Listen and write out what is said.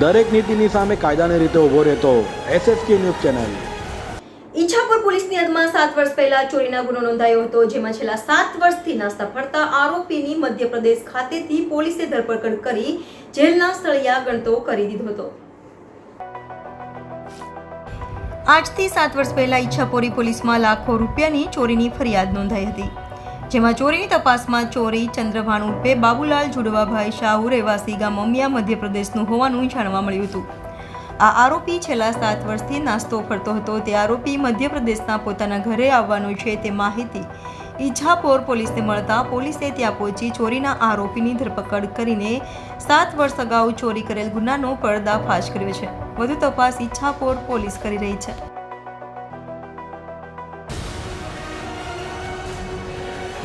દરેક નીતિની સામે કાયદાની રીતે ઊભો રહેતો એસએસકે ન્યૂઝ ચેનલ. ઈચ્છાપુર પોલીસની હદમાં સાત વર્ષ પહેલા ચોરીના ગુનો નોંધાયો હતો, જેમાં છેલ્લા સાત વર્ષથી નાસ્તા ફરતા આરોપીની મધ્યપ્રદેશ ખાતેથી પોલીસે ધરપકડ કરી જેલના સળિયા ગણતો કરી દીધો હતો. આજથી સાત વર્ષ પહેલા ઈચ્છાપોરી પોલીસમાં લાખો રૂપિયાની ચોરીની ફરિયાદ નોંધાઈ હતી. જેમાં ચોરીની તપાસમાં ચોરી ચંદ્રભાનુ ઉર્ફે બાબુલાલ જુડવાભાઈ શાહુ રહેવાસી ગામ મમિયા મધ્યપ્રદેશનું હોવાનું જાણવા મળ્યું હતું. આ આરોપી છેલ્લા સાત વર્ષથી નાસ્તો ફરતો હતો. તે આરોપી મધ્યપ્રદેશના પોતાના ઘરે આવવાનો છે તે માહિતી ઈચ્છાપોર પોલીસને મળતા પોલીસે ત્યાં પહોંચી ચોરીના આરોપીની ધરપકડ કરીને સાત વર્ષ અગાઉ ચોરી કરેલ ગુનાનો પર્દાફાશ કર્યો છે. વધુ તપાસ ઈચ્છાપોર પોલીસ કરી રહી છે.